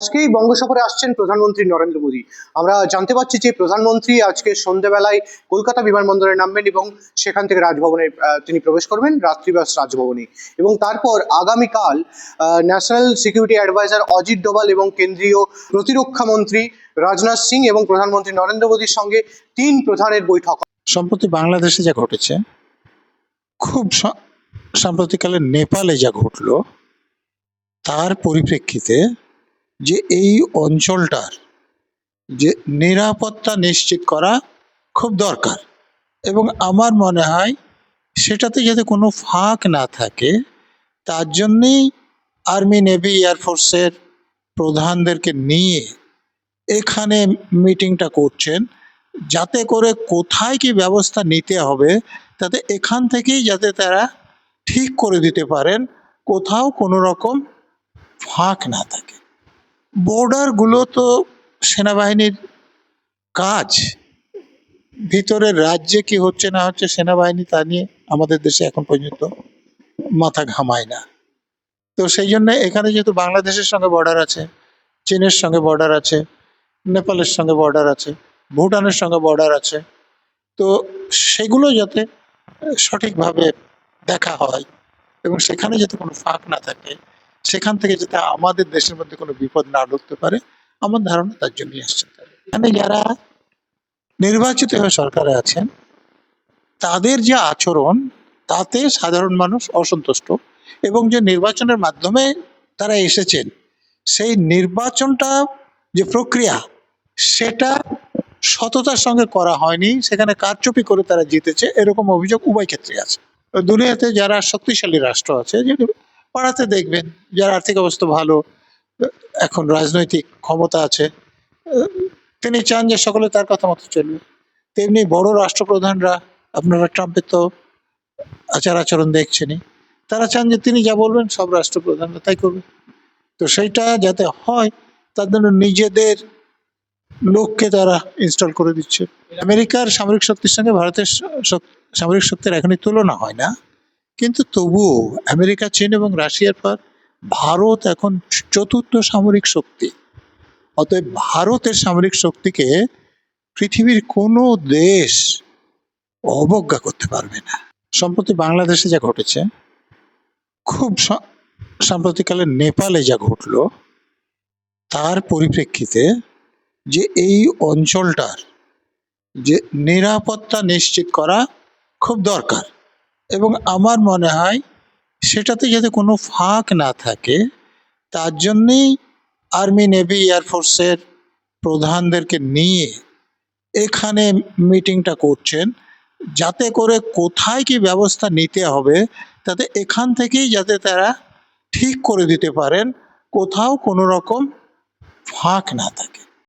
আজকেই বঙ্গ সফরে আসছেন প্রধানমন্ত্রী নরেন্দ্র মোদী। আমরা জানতে পারছি যে প্রধানমন্ত্রী আজকে সন্ধ্যেবেলায় কলকাতা বিমানবন্দরে নামবেন এবং সেখান থেকে রাজভবনে তিনি প্রবেশ করবেন, রাত্রিবাস রাজভবনে। এবং তারপর আগামীকাল national security adviser Ajit Doval এবং কেন্দ্রীয় প্রতিরক্ষা মন্ত্রী রাজনাথ সিং এবং প্রধানমন্ত্রী নরেন্দ্র মোদীর সঙ্গে তিন প্রধানের বৈঠক। সম্প্রতি বাংলাদেশে যা ঘটেছে, খুব সাম্প্রতিককালে নেপালে যা ঘটলো, তার পরিপ্রেক্ষিতে যে এই অঞ্চলটার যে নিরাপত্তা নিশ্চিত করা খুব দরকার। এবং আমার মনে হয় সেটাতে যাতে কোনো ফাঁক না থাকে, তার জন্যেই আর্মি, নেভি এয়ারফোর্সের প্রধানদেরকে নিয়ে এখানে মিটিংটা করছেন, যাতে করে কোথায় কি ব্যবস্থা নিতে হবে, তাতে এখান থেকেই যাতে তারা ঠিক করে দিতে পারেন, কোথাও কোনো রকম ফাঁক না থাকে। বর্ডারগুলো তো সেনাবাহিনীর কাজ। ভিতরের রাজ্যে কি হচ্ছে না হচ্ছে সেনাবাহিনী তা নিয়ে আমাদের দেশে এখন পর্যন্ত মাথা ঘামায় না। তো সেই জন্য এখানে যেহেতু বাংলাদেশের সঙ্গে বর্ডার আছে, চীনের সঙ্গে বর্ডার আছে, নেপালের সঙ্গে বর্ডার আছে, ভুটানের সঙ্গে বর্ডার আছে, তো সেগুলো যাতে সঠিকভাবে দেখা হয় এবং সেখানে যাতে কোনো ফাঁক না থাকে সেখান থেকে যাতে আমাদের দেশের মধ্যে কোনো বিপদ না ঢুকতে পারে, আমার ধারণা তার জন্যই আসছেন। এখানে যারা নির্বাচিত হয়ে সরকারে আছেন, তাদের যে আচরণ, তাতে সাধারণ মানুষ অসন্তুষ্ট এবং যে নির্বাচনের মাধ্যমে তারা এসেছেন, সেই নির্বাচনটা যে প্রক্রিয়া, সেটা সততার সঙ্গে করা হয়নি, সেখানে কারচুপি করে তারা জিতেছে, এরকম অভিযোগ উভয় ক্ষেত্রে আছে দুনিয়াতে যারা শক্তিশালী রাষ্ট্র আছে পাড়াতে দেখবেন যার আর্থিক অবস্থা ভালো, এখন রাজনৈতিক ক্ষমতা আছে, তিনি চান যে সকলে তার কথা মতো চলবে তেমনি বড় রাষ্ট্রপ্রধানরা, আপনারা ট্রাম্পের তো আচার আচরণ দেখছেনই, তারা চান যে তিনি যা বলবেন সব রাষ্ট্রপ্রধানরা তাই করবে। তো সেইটা যাতে হয়, তার জন্য নিজেদের লোককে তারা ইনস্টল করে দিচ্ছে। আমেরিকার সামরিক শক্তির সঙ্গে ভারতের সামরিক শক্তির এখনই তুলনা হয় না। কিন্তু তবুও আমেরিকা, চীন এবং রাশিয়ার পর ভারত এখন চতুর্থ সামরিক শক্তি। অতএব ভারতের সামরিক শক্তিকে পৃথিবীর কোনো দেশ অবজ্ঞা করতে পারবে না। সম্প্রতি বাংলাদেশে যা ঘটেছে, খুব সাম্প্রতিককালে নেপালে যা ঘটলো, তার পরিপ্রেক্ষিতে যে এই অঞ্চলটার যে নিরাপত্তা নিশ্চিত করা খুব দরকার। এবং আমার মনে হয় সেটাতে যাতে কোনো ফাঁক না থাকে, তার জন্যেই আর্মি, নেভি এয়ারফোর্সের প্রধানদেরকে নিয়ে এখানে মিটিংটা করছেন, যাতে করে কোথায় কি ব্যবস্থা নিতে হবে, তাতে এখান থেকেই যাতে তারা ঠিক করে দিতে পারেন, কোথাও কোনো রকম ফাঁক না থাকে।